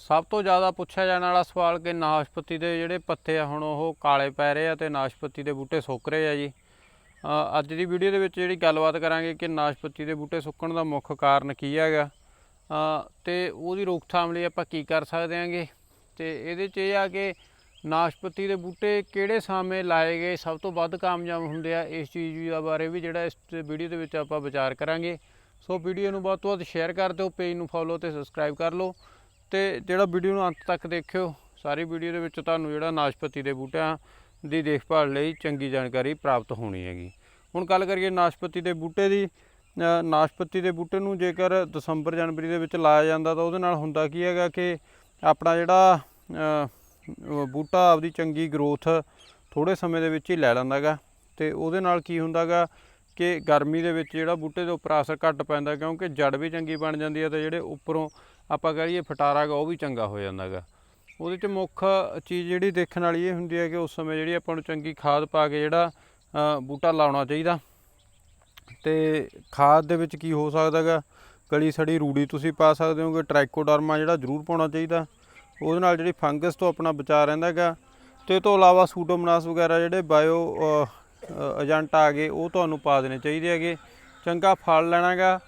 ਸਭ ਤੋਂ ਜ਼ਿਆਦਾ ਪੁੱਛਿਆ ਜਾਣ ਵਾਲਾ ਸਵਾਲ ਕਿ ਨਾਸ਼ਪਤੀ ਦੇ ਜਿਹੜੇ ਪੱਤੇ ਆ ਹੁਣ ਉਹ ਕਾਲੇ ਪੈ ਰਹੇ ਆ ਤੇ ਨਾਸ਼ਪਤੀ ਦੇ ਬੂਟੇ ਸੁੱਕ ਰਹੇ ਆ ਜੀ। ਅੱਜ ਦੀ ਵੀਡੀਓ ਦੇ ਵਿੱਚ ਜਿਹੜੀ ਗੱਲਬਾਤ ਕਰਾਂਗੇ ਕਿ ਨਾਸ਼ਪਤੀ ਦੇ ਬੂਟੇ ਸੁੱਕਣ ਦਾ ਮੁੱਖ ਕਾਰਨ ਕੀ ਹੈਗਾ। ਅ, ਤੇ ਉਹਦੀ ਰੋਕਥਾਮ ਲਈ ਆਪਾਂ ਕੀ ਕਰ ਸਕਦੇ ਆਂਗੇ? ਤੇ ਇਹਦੇ 'ਚ ਇਹ ਆ ਕਿ ਨਾਸ਼ਪਤੀ ਦੇ ਬੂਟੇ ਕਿਹੜੇ ਸਮੇਂ ਲਾਏ ਗਏ ਸਭ ਤੋਂ ਵੱਧ ਕਾਮਯਾਬ ਹੁੰਦੇ ਆ ਇਸ ਚੀਜ਼ ਦਾ ਬਾਰੇ ਵੀ ਜਿਹੜਾ ਇਸ ਵੀਡੀਓ ਦੇ ਵਿੱਚ ਆਪਾਂ ਵਿਚਾਰ ਕਰਾਂਗੇ। ਸੋ ਵੀਡੀਓ ਨੂੰ ਵੱਧ ਤੋਂ ਵੱਧ ਸ਼ੇਅਰ ਕਰ ਦਿਓ ਪੇਜ ਨੂੰ ਫੋਲੋ ਤੇ ਸਬਸਕ੍ਰਾਈਬ ਕਰ ਲਓ। ਤੇ ਜਿਹੜਾ ਵੀਡੀਓ ਨੂੰ ਅੰਤ ਤੱਕ ਦੇਖਿਓ, ਸਾਰੀ ਵੀਡੀਓ ਦੇ ਵਿੱਚ ਤੁਹਾਨੂੰ ਜਿਹੜਾ ਨਾਸ਼ਪਤੀ ਦੇ ਬੂਟਿਆਂ ਦੀ ਦੇਖਭਾਲ ਲਈ ਚੰਗੀ ਜਾਣਕਾਰੀ ਪ੍ਰਾਪਤ ਹੋਣੀ ਹੈਗੀ। ਹੁਣ ਗੱਲ ਕਰੀਏ ਨਾਸ਼ਪਤੀ ਦੇ ਬੂਟੇ ਦੀ ਨਾਸ਼ਪਤੀ ਦੇ ਬੂਟੇ ਨੂੰ ਜੇਕਰ ਦਸੰਬਰ ਜਨਵਰੀ ਦੇ ਵਿੱਚ ਲਾਇਆ ਜਾਂਦਾ ਤਾਂ ਉਹਦੇ ਨਾਲ ਹੁੰਦਾ ਕੀ ਹੈਗਾ ਕਿ ਆਪਣਾ ਜਿਹੜਾ ਬੂਟਾ ਆਪਦੀ ਚੰਗੀ ਗਰੋਥ ਥੋੜੇ ਸਮੇਂ ਦੇ ਵਿੱਚ ਹੀ ਲੈ ਲੈਂਦਾਗਾ ਤੇ ਉਹਦੇ ਨਾਲ ਕੀ ਹੁੰਦਾਗਾ ਕਿ ਗਰਮੀ ਦੇ ਵਿੱਚ ਜਿਹੜਾ ਬੂਟੇ ਦੇ ਉੱਪਰ ਅਸਰ ਘੱਟ ਪੈਂਦਾ ਕਿਉਂਕਿ ਜੜ ਵੀ ਚੰਗੀ ਬਣ ਜਾਂਦੀ ਹੈ ਤੇ ਜਿਹੜੇ ਉੱਪਰੋਂ ਆਪਾਂ ਕਹ ਲਈਏ ਫਟਾਰਾ ਗਾ, ਉਹ ਵੀ ਚੰਗਾ ਹੋ ਜਾਂਦਾਗਾ। ਉਹਦੇ ਚ ਮੁੱਖ ਚੀਜ਼ ਜਿਹੜੀ ਦੇਖਣ ਵਾਲੀ ਇਹ ਹੁੰਦੀ ਹੈ ਕਿ ਉਸ ਸਮੇਂ ਜਿਹੜੀ ਆਪਾਂ ਨੂੰ ਚੰਗੀ ਖਾਦ ਪਾ ਕੇ ਜਿਹੜਾ ਬੂਟਾ ਲਾਉਣਾ ਚਾਹੀਦਾ। ਤੇ ਖਾਦ ਦੇ ਵਿੱਚ ਕੀ ਹੋ ਸਕਦਾਗਾ? ਗਲੀ ਸੜੀ ਰੂੜੀ ਤੁਸੀਂ ਪਾ ਸਕਦੇ ਹੋਗੇ, ਟ੍ਰਾਈਕੋਡਰਮਾ ਜਿਹੜਾ ਜ਼ਰੂਰ ਪਾਉਣਾ ਚਾਹੀਦਾ। ਉਹਦੇ ਨਾਲ ਜਿਹੜੀ ਫੰਗਸ ਤੋਂ ਆਪਣਾ ਬਚਾਅ ਰਹਿੰਦਾਗਾ। ਤੇ ਇਹ ਤੋਂ ਇਲਾਵਾ ਸੂਡੋਮਨਾਸ ਵਗੈਰਾ ਜਿਹੜੇ ਬਾਇਓ ਏਜੰਟ ਆ ਗਏ, ਉਹ ਤੁਹਾਨੂੰ ਪਾ ਦੇਣੇ ਚਾਹੀਦੇ ਹੈਗੇ। ਚੰਗਾ ਫਲ ਲੈਣਾਗਾ।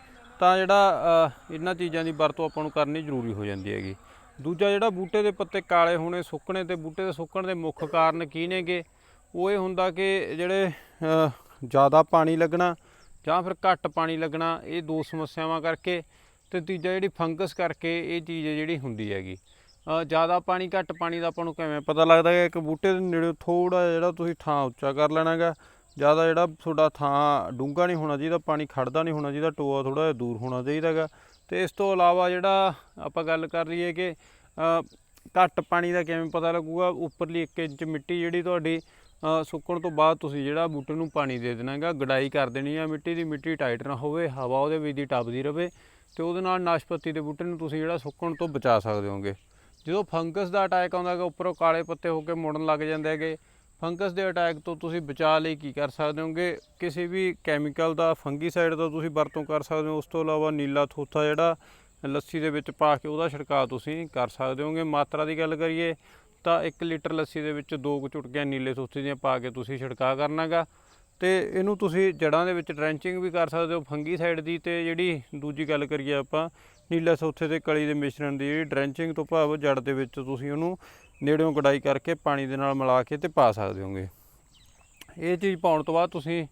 ਤਾਂ ਜਿਹੜਾ ਇਹਨਾਂ ਚੀਜ਼ਾਂ ਦੀ ਵਰਤੋਂ ਆਪਾਂ ਨੂੰ ਕਰਨੀ ਜ਼ਰੂਰੀ ਹੋ ਜਾਂਦੀ ਹੈਗੀ। ਦੂਜਾ ਜਿਹੜਾ ਬੂਟੇ ਦੇ ਪੱਤੇ ਕਾਲੇ ਹੋਣੇ, ਸੁੱਕਣੇ ਤੇ ਬੂਟੇ ਦੇ ਸੁੱਕਣ ਦੇ ਮੁੱਖ ਕਾਰਨ ਕੀ ਨੇਗੇ? ਉਹ ਇਹ ਹੁੰਦਾ ਕਿ ਜਿਹੜੇ ਜ਼ਿਆਦਾ ਪਾਣੀ ਲੱਗਣਾ ਜਾਂ ਫਿਰ ਘੱਟ ਪਾਣੀ ਲੱਗਣਾ, ਇਹ ਦੋ ਸਮੱਸਿਆਵਾਂ ਕਰਕੇ ਤੇ ਤੀਜਾ ਜਿਹੜੀ ਫੰਗਸ ਕਰਕੇ ਇਹ ਚੀਜ਼ ਜਿਹੜੀ ਹੁੰਦੀ ਹੈਗੀ। ਜ਼ਿਆਦਾ ਪਾਣੀ, ਘੱਟ ਪਾਣੀ ਦਾ ਆਪਾਂ ਨੂੰ ਕਿਵੇਂ ਪਤਾ ਲੱਗਦਾ ਹੈ ਕਿ ਬੂਟੇ ਦੇ ਨੇੜੇ ਥੋੜਾ ਜਿਹੜਾ ਤੁਸੀਂ ਥਾਂ ਉੱਚਾ ਕਰ ਲੈਣਾਗਾ ਜ਼ਿਆਦਾ ਜਿਹੜਾ ਤੁਹਾਡਾ ਥਾਂ ਡੂੰਘਾ ਨਹੀਂ ਹੋਣਾ ਚਾਹੀਦਾ, ਪਾਣੀ ਖੜਦਾ ਨਹੀਂ ਹੋਣਾ ਚਾਹੀਦਾ, ਟੋਆ ਥੋੜਾ ਜਿਹਾ ਦੂਰ ਹੋਣਾ ਚਾਹੀਦਾਗਾ ਤੇ ਇਸ ਤੋਂ ਇਲਾਵਾ ਜਿਹੜਾ ਆਪਾਂ ਗੱਲ ਕਰ ਲਈਏ ਕਿ ਘੱਟ ਪਾਣੀ ਦਾ ਕਿਵੇਂ ਪਤਾ ਲੱਗੂਗਾ? ਉੱਪਰਲੀ 1 ਇੰਚ ਮਿੱਟੀ ਜਿਹੜੀ ਤੁਹਾਡੀ ਸੁੱਕਣ ਤੋਂ ਬਾਅਦ ਤੁਸੀਂ ਜਿਹੜਾ ਬੂਟੇ ਨੂੰ ਪਾਣੀ ਦੇ ਦੇਣਾ ਹੈਗਾ, ਗਡਾਈ ਕਰ ਦੇਣੀ ਆ ਮਿੱਟੀ ਦੀ, ਮਿੱਟੀ ਟਾਈਟ ਨਾ ਹੋਵੇ, ਹਵਾ ਉਹਦੇ ਵਿੱਚ ਦੀ ਟੱਪਦੀ ਰਵੇ ਤੇ ਉਹਦੇ ਨਾਲ ਨਾਸ਼ਪਤੀ ਦੇ ਬੂਟੇ ਨੂੰ ਤੁਸੀਂ ਜਿਹੜਾ ਸੁੱਕਣ ਤੋਂ ਬਚਾ ਸਕਦੇ ਹੋਗੇ। ਜਦੋਂ ਫੰਗਸ ਦਾ ਅਟੈਕ ਆਉਂਦਾ ਹੈਗਾ, ਉੱਪਰੋਂ ਕਾਲੇ ਪੱਤੇ ਹੋ ਕੇ ਮੁੜਨ ਲੱਗ ਜਾਂਦੇ ਹੈਗੇ ਫੰਗਸ ਦੇ ਅਟੈਕ ਤੋਂ ਤੁਸੀਂ ਬਚਾਅ ਲਈ ਕੀ ਕਰ ਸਕਦੇ ਹੋਗੇ? ਕਿਸੇ ਵੀ ਕੈਮੀਕਲ ਦਾ ਫੰਗੀਸਾਈਡ ਦਾ ਤੁਸੀਂ ਵਰਤੋਂ ਕਰ ਸਕਦੇ ਹੋ। ਉਸ ਤੋਂ ਇਲਾਵਾ ਨੀਲਾ ਥੋਥਾ ਜਿਹੜਾ ਲੱਸੀ ਦੇ ਵਿੱਚ ਪਾ ਕੇ ਉਹਦਾ ਛਿੜਕਾਅ ਤੁਸੀਂ ਕਰ ਸਕਦੇ ਹੋਗੇ। ਮਾਤਰਾ ਦੀ ਗੱਲ ਕਰੀਏ ਤਾਂ 1 ਲੀਟਰ ਲੱਸੀ ਦੇ ਵਿੱਚ ਦੋ ਕੁ ਚੁਟਕੀਆਂ ਨੀਲੇ ਥੋਥੇ ਦੀਆਂ ਪਾ ਕੇ ਤੁਸੀਂ ਛਿੜਕਾਅ ਕਰਨਾਗਾ। ਤੇ ਇਹਨੂੰ ਤੁਸੀਂ ਜੜਾਂ ਦੇ ਵਿੱਚ ਡਰੈਂਚਿੰਗ ਵੀ ਕਰ ਸਕਦੇ ਹੋ ਫੰਗੀਸਾਈਡ ਦੀ। ਤੇ ਜਿਹੜੀ ਦੂਜੀ ਗੱਲ ਕਰੀਏ ਆਪਾਂ, ਨੀਲਾ ਸੋਥੇ ਤੇ ਕਲੀ ਦੇ ਮਿਸ਼ਰਣ ਦੀ ਜਿਹੜੀ ਡਰੈਂਚਿੰਗ ਤੋਂ ਭਾਵ ਜੜ ਦੇ ਵਿੱਚ ਤੁਸੀਂ ਉਹਨੂੰ ਨੇੜਿਓਂ ਗਡਾਈ ਕਰਕੇ ਪਾਣੀ ਦੇ ਨਾਲ ਮਿਲਾ ਕੇ ਤੇ ਪਾ ਸਕਦੇ ਹੋਗੇ। ਇਹ ਚੀਜ਼ ਪਾਉਣ ਤੋਂ ਬਾਅਦ ਤੁਸੀਂ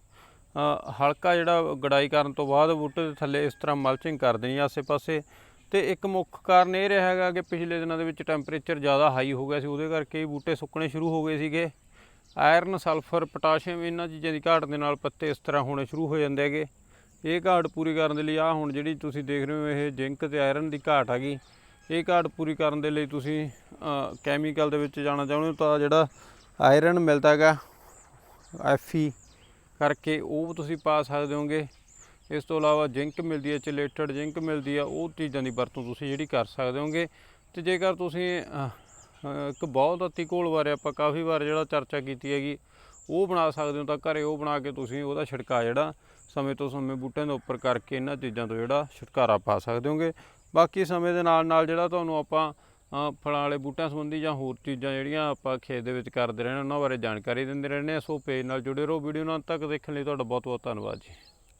ਹਲਕਾ ਜਿਹੜਾ ਗਡਾਈ ਕਰਨ ਤੋਂ ਬਾਅਦ ਬੂਟੇ ਦੇ ਥੱਲੇ ਇਸ ਤਰ੍ਹਾਂ ਮਲਚਿੰਗ ਕਰ ਦੇਣੀ ਆਸੇ-ਪਾਸੇ। ਤੇ ਇੱਕ ਮੁੱਖ ਕਾਰਨ ਇਹ ਰਿਹਾ ਹੈਗਾ ਕਿ ਪਿਛਲੇ ਦਿਨਾਂ ਦੇ ਵਿੱਚ ਟੈਂਪਰੇਚਰ ਜ਼ਿਆਦਾ ਹਾਈ ਹੋ ਗਿਆ ਸੀ, ਉਹਦੇ ਕਰਕੇ ਬੂਟੇ ਸੁੱਕਣੇ ਸ਼ੁਰੂ ਹੋ ਗਏ ਸੀਗੇ। ਆਇਰਨ ਸਲਫਰ ਪੋਟਾਸ਼ੀਅਮ ਇਹਨਾਂ ਚੀਜ਼ਾਂ ਦੀ ਘਾਟ ਦੇ ਨਾਲ ਪੱਤੇ ਇਸ ਤਰ੍ਹਾਂ ਹੋਣੇ ਸ਼ੁਰੂ ਹੋ ਜਾਂਦੇ ਹੈਗੇ। ਇਹ ਘਾਟ ਪੂਰੀ ਕਰਨ ਦੇ ਲਈ ਆ ਹੁਣ ਜਿਹੜੀ ਤੁਸੀਂ ਦੇਖ ਰਹੇ ਹੋ, ਇਹ ਜ਼ਿੰਕ ਤੇ ਆਇਰਨ ਦੀ ਘਾਟ ਹੈਗੀ। ਇਹ ਘਾਟ ਪੂਰੀ ਕਰਨ ਦੇ ਲਈ ਤੁਸੀਂ ਕੈਮੀਕਲ ਦੇ ਵਿੱਚ ਜਾਣਾ ਚਾਹੁੰਦੇ ਹੋ ਤਾਂ ਜਿਹੜਾ ਆਇਰਨ ਮਿਲਦਾ ਹੈਗਾ ਐਫਈ ਕਰਕੇ ਉਹ ਤੁਸੀਂ ਪਾ ਸਕਦੇ ਹੋਗੇ। ਇਸ ਤੋਂ ਇਲਾਵਾ ਜ਼ਿੰਕ ਮਿਲਦੀ ਹੈ ਚਿਲੇਟਡ ਜ਼ਿੰਕ ਮਿਲਦੀ ਆ ਉਹ ਚੀਜ਼ਾਂ ਦੀ ਵਰਤੋਂ ਤੁਸੀਂ ਜਿਹੜੀ ਕਰ ਸਕਦੇ ਹੋਗੇ। ਤੇ ਜੇਕਰ ਤੁਸੀਂ ਇੱਕ ਬਹੁਤ ਅਤੀ ਘੋਲ ਬਾਰੇ ਆਪਾਂ ਕਾਫੀ ਵਾਰ ਜਿਹੜਾ ਚਰਚਾ ਕੀਤੀ ਹੈਗੀ, ਉਹ ਬਣਾ ਸਕਦੇ ਹੋ ਤਾਂ ਘਰੇ ਉਹ ਬਣਾ ਕੇ ਤੁਸੀਂ ਉਹਦਾ ਛਿੜਕਾ ਜਿਹੜਾ ਸਮੇਂ ਤੋਂ ਸਮੇਂ ਬੂਟਿਆਂ ਦੇ ਉੱਪਰ ਕਰਕੇ ਇਹਨਾਂ ਚੀਜ਼ਾਂ ਤੋਂ ਜਿਹੜਾ ਛੁਟਕਾਰਾ ਪਾ ਸਕਦੇ ਹੋਗੇ। ਬਾਕੀ ਸਮੇਂ ਦੇ ਨਾਲ ਨਾਲ ਜਿਹੜਾ ਤੁਹਾਨੂੰ ਆਪਾਂ ਫਲਾਂ ਵਾਲੇ ਬੂਟਿਆਂ ਸੰਬੰਧੀ ਜਾਂ ਹੋਰ ਚੀਜ਼ਾਂ ਜਿਹੜੀਆਂ ਆਪਾਂ ਖੇਤ ਦੇ ਵਿੱਚ ਕਰਦੇ ਰਹਿੰਦੇ ਉਹਨਾਂ ਬਾਰੇ ਜਾਣਕਾਰੀ ਦਿੰਦੇ ਰਹਿੰਦੇ ਆ ਸੋ ਪੇਜ ਨਾਲ ਜੁੜੇ ਰਹੋ। ਵੀਡੀਓ ਨੂੰ ਅੰਤ ਤੱਕ ਦੇਖਣ ਲਈ ਤੁਹਾਡਾ ਬਹੁਤ ਬਹੁਤ ਧੰਨਵਾਦ ਜੀ।